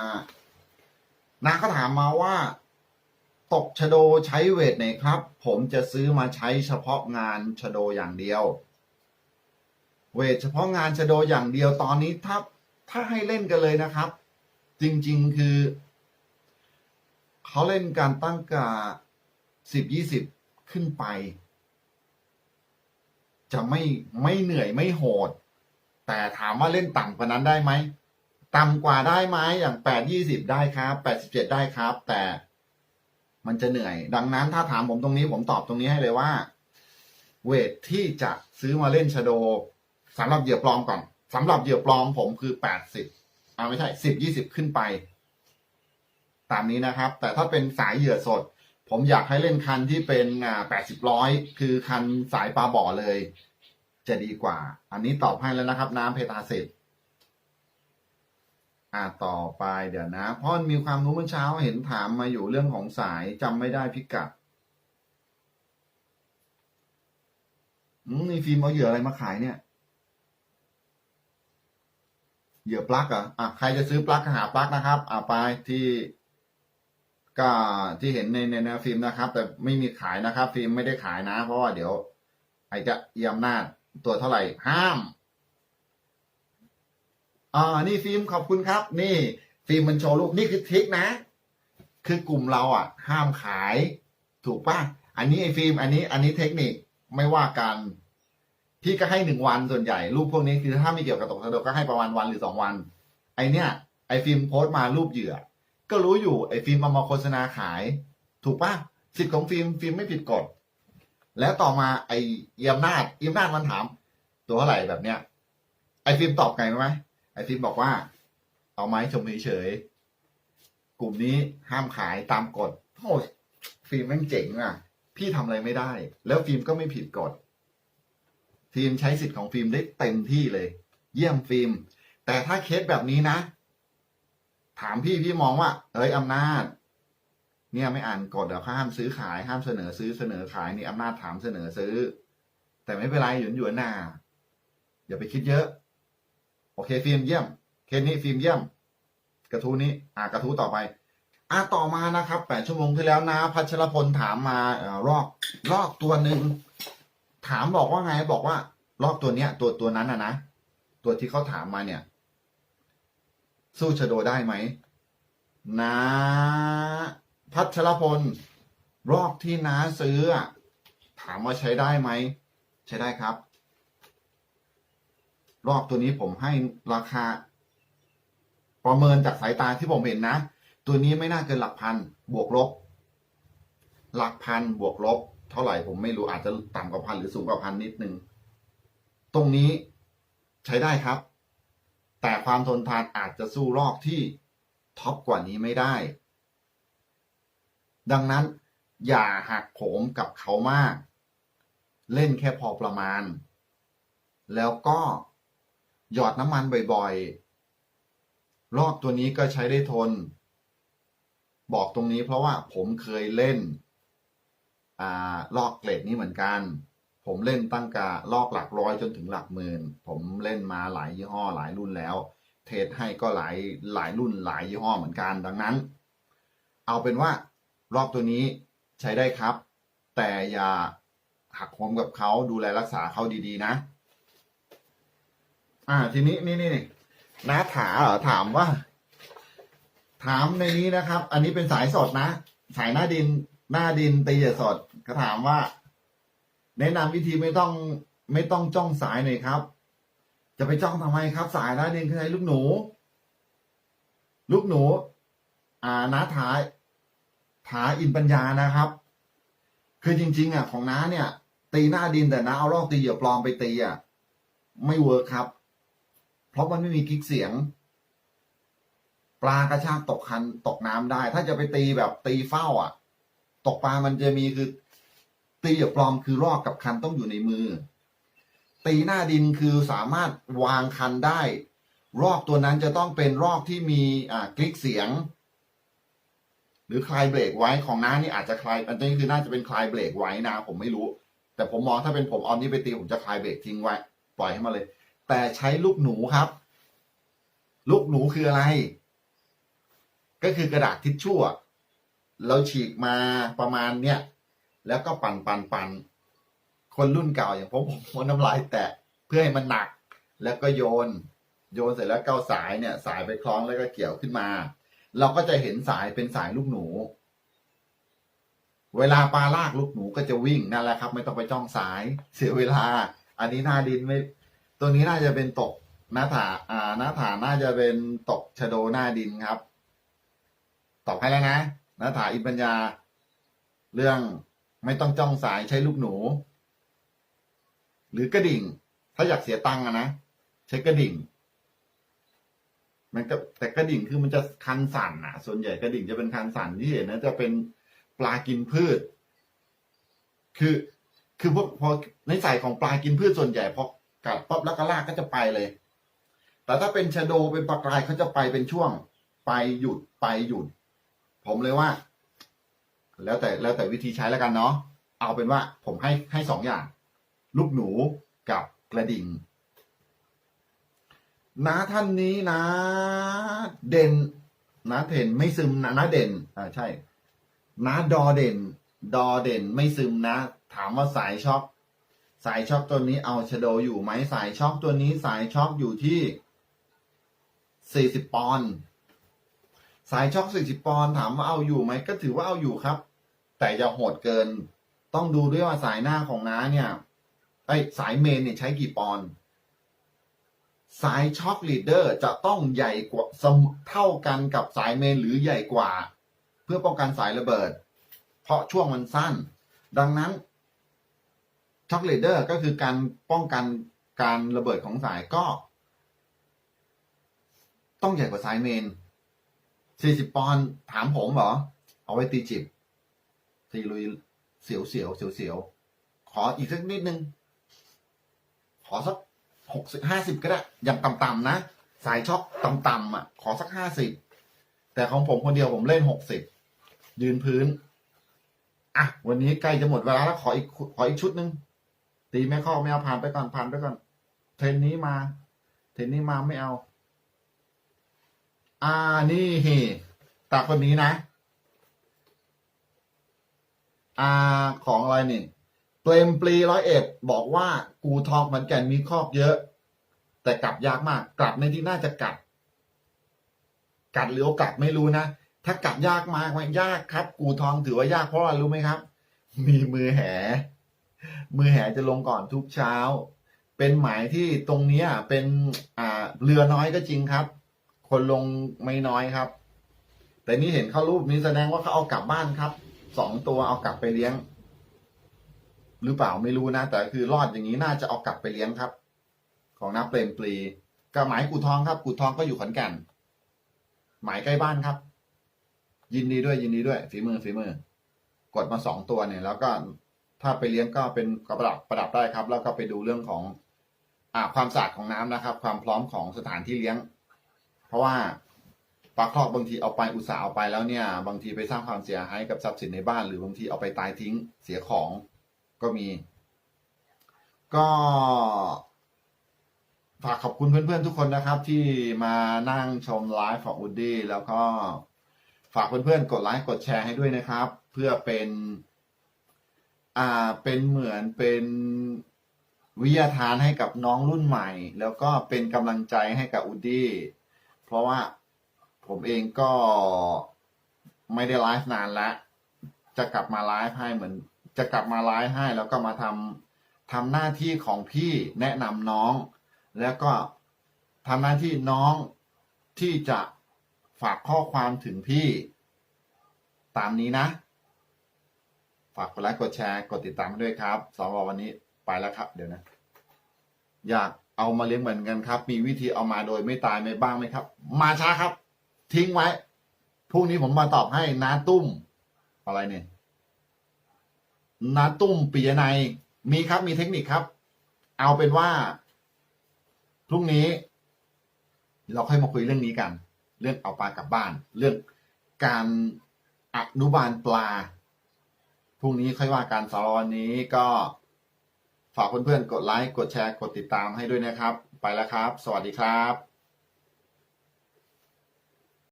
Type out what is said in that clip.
อ่านาก็ถามมาว่า ตกชโดใช้เวทไหนครับ ผมจะซื้อมาใช้เฉพาะงานชโดอย่างเดียว เวทเฉพาะงานชโดอย่างเดียวตอนนี้ถ้าถ้าให้เล่นกันเลยนะครับ จริงๆคือเขาเล่นการตั้งกาสิบยี่สิบขึ้นไป จะไม่ไม่เหนื่อยไม่โหด แต่ถามว่าเล่นต่ำกว่านั้นได้ไหม ต่ำกว่าได้ไหมอย่างแปดยี่สิบได้ครับแปดสิบเจ็ดได้ครับ แต่มันจะเหนื่อย ดังนั้นถ้าถามผมตรงนี้ผมตอบตรงนี้ให้เลยว่า เวทที่จะซื้อมาเล่นชโดสำหรับเหยื่อปลอมก่อนสำหรับเหยื่อปลอมผมคือแปดสิบอ่าไม่ใช่สิบยี่สิบขึ้นไป ตามนี้นะครับ แต่ถ้าเป็นสายเหยื่อสด ผมอยากให้เล่นคันที่เป็นอ่าแปดสิบร้อยคือคันสายปลาบ่อเลย จะดีกว่า อันนี้ตอบให้แล้วนะครับ น้ำเพตาเสร็จ อ่าต่อไปเดี๋ยวนะพราะมันมีความรู้เมื่อเช้าเห็นถามมาอยู่เรื่องของสายจำไม่ได้พิกัดอืมนี่ฟิล์มเอาเหยื่ออะไรมาขายเนี่ย เหยื่อปลั๊กเหรออะใครจะซื้อปลั๊กหาปลั๊กนะครับ อ่าไปที่ก็ที่เห็นในในแนฟิล์มนะครับ แต่ไม่มีขายนะครับ ฟิล์มไม่ได้ขายนะ เพราะว่าเดี๋ยวไอจะเยี่ยมนาจตัวเท่าไหร่ห้าม อ่านี่ฟิล์มขอบคุณครับ นี่ ฟิล์มมันโชว์รูปนี่คือทริคนะ คือกลุ่มเราอะ ห้ามขาย ถูกป่ะ อันนี้ไอ้ฟิล์มอันนี้ อันนี้เทคนิคไม่ว่ากันพี่ก็ให้หนึ่งวันส่วนใหญ่รูปพวกนี้คือถ้าไม่เกี่ยวกับตกสะดวก็ให้ประมาณวันหรือสองวัน ไอเนี้ยไอฟิล์มโพสต์มารูปเหยื่อ ก็รู้อยู่ไอฟิล์มเอามาโฆษณาขาย ถูกป่ะสิทธิ์ของฟิล์มฟิล์มไม่ผิดกฎแล้วต่อมาไอเยี่ยมนาจเยี่ยมนาจมันถาม ตัวเท่าไหร่แบบเนี้ยไอฟิล์มตอบไงไหม ไอฟิล์มบอกว่า เอาไม้ชมเฉยๆกลุ่มนี้ห้ามขายตามกฎโอ้ยฟิล์มแม่งเจ๋งอะ พี่ทำอะไรไม่ได้ แล้วฟิล์มก็ไม่ผิดกฎฟิล์มใช้สิทธิ์ของฟิล์มได้เต็มที่เลย เยี่ยมฟิล์ม แต่ถ้าเคสแบบนี้นะ ถามพี่พี่มองว่า เอ้ยอำนาจ เนี่ยไม่อ่านกฎเดี๋ยวห้ามซื้อขายห้ามเสนอซื้อเสนอขายนี่อำนาจถามเสนอซื้อ แต่ไม่เป็นไรหยุนหยวนๆหน้าอย่าไปคิดเยอะ โอเคฟิล์มเยี่ยม เคสนี้ฟิล์มเยี่ยม กระทู้นี้ อ่ากระทู้ต่อไป อ่าต่อมานะครับแปดชั่วโมงที่แล้วนะ พัชรพลถามมาเอ่อรอกรอกตัวหนึ่งถามบอกว่าไงบอกว่า รอกตัวเนี้ย ตัวตัวนั้นอะนะตัวที่เขาถามมาเนี่ย สู้ชะโดได้ไหมนะพัชรพล รอกที่น้าซื้อถามว่าใช้ได้ไหม ใช้ได้ครับ รอบตัวนี้ผมให้ราคา ประเมินจากสายตาที่ผมเห็นนะ ตัวนี้ไม่น่าเกินหลักพันบวกลบ หลักพันบวกลบ เท่าไหร่ผมไม่รู้อาจจะต่ำกว่าพันหรือสูงกว่าพันนิดนึง ตรงนี้ใช้ได้ครับ แต่ความทนทานอาจจะสู้รอบที่ท็อปกว่านี้ไม่ได้ ดังนั้นอย่าหักโหมกับเขามาก เล่นแค่พอประมาณ แล้วก็ หยอดน้ำมันบ่อยๆรอบตัวนี้ก็ใช้ได้ทน บอกตรงนี้เพราะว่าผมเคยเล่นอ่าลอกเกรดนี้เหมือนกัน ผมเล่นตั้งกาลอกหลักร้อยจนถึงหลักหมื่น ผมเล่นมาหลายยี่ห้อหลายรุ่นแล้ว เทสให้ก็หลายหลายรุ่นหลายยี่ห้อเหมือนกันดังนั้น เอาเป็นว่ารอบตัวนี้ใช้ได้ครับ แต่อย่าหักโหมกับเขาดูแลรักษาเขาดีๆนะ อ่า ทีนี้นี่นี่นี่น้าถาเหรอถามว่า ถามในนี้นะครับ อันนี้เป็นสายสดนะ สายหน้าดิน หน้าดินตีเหยสดเขาถามว่า แนะนำวิธีไม่ต้อง ไม่ต้องจ้องสายหน่อยครับ จะไปจ้องทำไมครับ สายหน้าดินคือใช้ลูกหนู ลูกหนู อ่าน้าถาถาอินปัญญานะครับ คือจริง ๆ อะ ของน้าเนี่ย ตีหน้าดินแต่น้าเอาลอกตีเหยื่อปลอมไปตีอะไม่เวิร์คครับ เพราะมันไม่มีกิ๊กเสียง ปลากระชากตกคันตกน้ำได้ ถ้าจะไปตีแบบตีเฝ้า อะ ตกปลามันจะมีคือ ตีเหยื่อปลอมคือรอกกับคันต้องอยู่ในมือ ตีหน้าดินคือสามารถวางคันได้ รอกตัวนั้นจะต้องเป็นรอกที่มีอ่าคลิกเสียง หรือคลายเบรกไว้ของน้านี่อาจจะคลายอันนี้คือน่าจะเป็นคลายเบรกไว้นะ ผมไม่รู้ แต่ผมมองถ้าเป็นผมเอานี้ไปตีผมจะคลายเบรกทิ้งไว้ ปล่อยให้มาเลย แต่ใช้ลูกหนูครับ ลูกหนูคืออะไร ก็คือกระดาษทิชชู่เราฉีกมาประมาณเนี้ยแล้วก็ปั่นปั่นปั่นคนรุ่นเก่าอย่างผมผมมน้ำลายแตะเพื่อให้มันหนัก แล้วก็โยน โยนเสร็จแล้วเกาสายเนี่ย สายไปคล้องแล้วก็เกี่ยวขึ้นมา เราก็จะเห็นสายเป็นสายลูกหนู เวลาปลาลากลูกหนูก็จะวิ่งนั่นแหละครับ ไม่ต้องไปจ้องสาย เสียเวลา อันนี้หน้าดินไม่ ตัวนี้น่าจะเป็นตกหน้าถาอ่าหน้าถาน่าจะเป็นตกชโดหน้าดินครับ ตอบให้แล้วนะหน้าถาอินปัญญา เรื่องไม่ต้องจ้องสายใช้ลูกหนู หรือกระดิ่ง ถ้าอยากเสียตังค์อะนะใช้กระดิ่ง มันก็แต่กระดิ่งคือมันจะคันสั่นอะส่วนใหญ่กระดิ่งจะเป็นคันสั่นที่เห็นนะจะเป็นปลากินพืช คือคือพวกพอในสายของปลากินพืชส่วนใหญ่พอ กัดปั๊บแล้วก็ลากก็จะไปเลย แต่ถ้าเป็นชโดเป็นปลากรายเขาจะไปเป็นช่วง ไปหยุดไปหยุด ผมเลยว่า แล้วแต่แล้วแต่วิธีใช้แล้วกันเนาะเอาเป็นว่าผมให้ให้สองอย่าง ลูกหนูกับกระดิ่งนาท่านนี้นะ เด่นนะเด่นไม่ซึมนะนะเด่นอ่าใช่นะดอเด่น ดอเด่นไม่ซึมนะ ถามว่าสายช็อค สายช็อคตัวนี้เอาชโดอยู่ไหมสายช็อคตัวนี้สายช็อคอยู่ที่สี่สิบปอนด์สายช็อคสี่สิบปอนด์ถามว่าเอาอยู่ไหมก็ถือว่าเอาอยู่ครับ แต่อย่าโหดเกิน ต้องดูด้วยว่าสายหน้าของน้าเนี่ยไอ้สายเมนเนี่ยใช้กี่ปอนด์สายช็อคลีดเดอร์จะต้องใหญ่กว่าเท่ากันกับสายเมนหรือใหญ่กว่า เพื่อป้องกันสายระเบิด เพราะช่วงมันสั้น ดังนั้น ช็อคลีดเดอร์ก็คือการป้องกันการระเบิดของสายก็ ต้องใหญ่กว่าสายเมน 40 ปอนด์ถามผมเหรอ เอาไว้ตีจิบ ตีลุยเสียวเสียวเสียวเสียวขออีกสักนิดนึง ขอสักหกสิบห้าสิบก็ได้ อย่างต่ำๆนะ สายช็อคต่ำๆอะ ขอสักห้าสิบแต่ของผมคนเดียวผมเล่นหกสิบยืนพื้น อะ วันนี้ใกล้จะหมดเวลาแล้วขออีกขออีกชุดหนึ่ง ตีไม่เข้าไม่เอาผ่านไปก่อนผ่านไปก่อน เทรนนี้มา เทรนนี้มาไม่เอา อ่านี่ตาคนนี้นะ อ่าของอะไรนี่เปลมปลีร้อยเอ็ดบอกว่ากูทองเหมันแก่นมีครอบเยอะ แต่กลับยากมาก กลับในที่น่าจะกัดกัดหรือโอกาสไม่รู้นะ ถ้ากัดยากมากไหมยากครับ กูทองถือว่ายากเพราะอะไรรู้ไหมครับ มีมือแห มือแหจะลงก่อนทุกเช้า เป็นหมายที่ตรงนี้เป็นอ่าเรือน้อยก็จริงครับ คนลงไม่น้อยครับ แต่นี่เห็นเขารูปนี้แสดงว่าเขาเอากลับบ้านครับสองตัวเอากลับไปเลี้ยง หรือเปล่าไม่รู้นะ แต่คือรอดอย่างนี้น่าจะเอากลับไปเลี้ยงครับ ของน้าเปรมปรีกับหมายกูทองครับ กูทองก็อยู่ขอนแก่นหมายใกล้บ้านครับ ยินดีด้วยยินดีด้วยฝีมือฝีมือกดมาสองตัวเนี่ย แล้วก็ ถ้าไปเลี้ยงก็เป็นประดับประดับได้ครับ แล้วก็ไปดูเรื่องของอ่าความสะอาดของน้ำนะครับ ความพร้อมของสถานที่เลี้ยง เพราะว่าปลาครอกบางทีเอาไปอุตส่าห์เอาไปแล้วเนี่ย บางทีไปสร้างความเสียหายกับทรัพย์สินในบ้าน หรือบางทีเอาไปตายทิ้งเสียของก็มี ก็ฝากขอบคุณเพื่อนๆทุกคนนะครับ ที่มานั่งชมไลฟ์ของอุดดี้แล้วก็ฝากเพื่อนๆกดไลค์กดแชร์ให้ด้วยนะครับ เพื่อเป็น อ่าเป็นเหมือนเป็นวิทยาทานให้กับน้องรุ่นใหม่ แล้วก็เป็นกำลังใจให้กับอุดดี้เพราะว่าผมเองก็ไม่ได้ไลฟ์นานแล้ว จะกลับมาไลฟ์ให้เหมือน จะกลับมาไลฟ์ให้ แล้วก็มาทำทำหน้าที่ของพี่แนะนำน้อง แล้วก็ทำหน้าที่น้องที่จะฝากข้อความถึงพี่ ตามนี้นะ ฝากกดไลค์กดแชร์กดติดตามให้ด้วยครับสำหรับวันนี้ไปแล้วครับ เดี๋ยวนะ อยากเอามาเลี้ยงเหมือนกันครับ มีวิธีเอามาโดยไม่ตายไม่บ้างไหมครับ มาช้าครับ ทิ้งไว้พรุ่งนี้ผมมาตอบให้น้าตุ้ม อะไรเนี่ยน้าตุ้มปียนัยมีครับมีเทคนิคครับ เอาเป็นว่าพรุ่งนี้ เราค่อยมาคุยเรื่องนี้กัน เรื่องเอาปลากลับบ้าน เรื่องการอนุบาลปลา รุ่งนี้ค่อยว่าการสำหรับวันนี้ก็ฝากเพื่อนๆกดไลค์ กดแชร์ กดติดตามให้ด้วยนะครับ ไปแล้วครับ สวัสดีครับ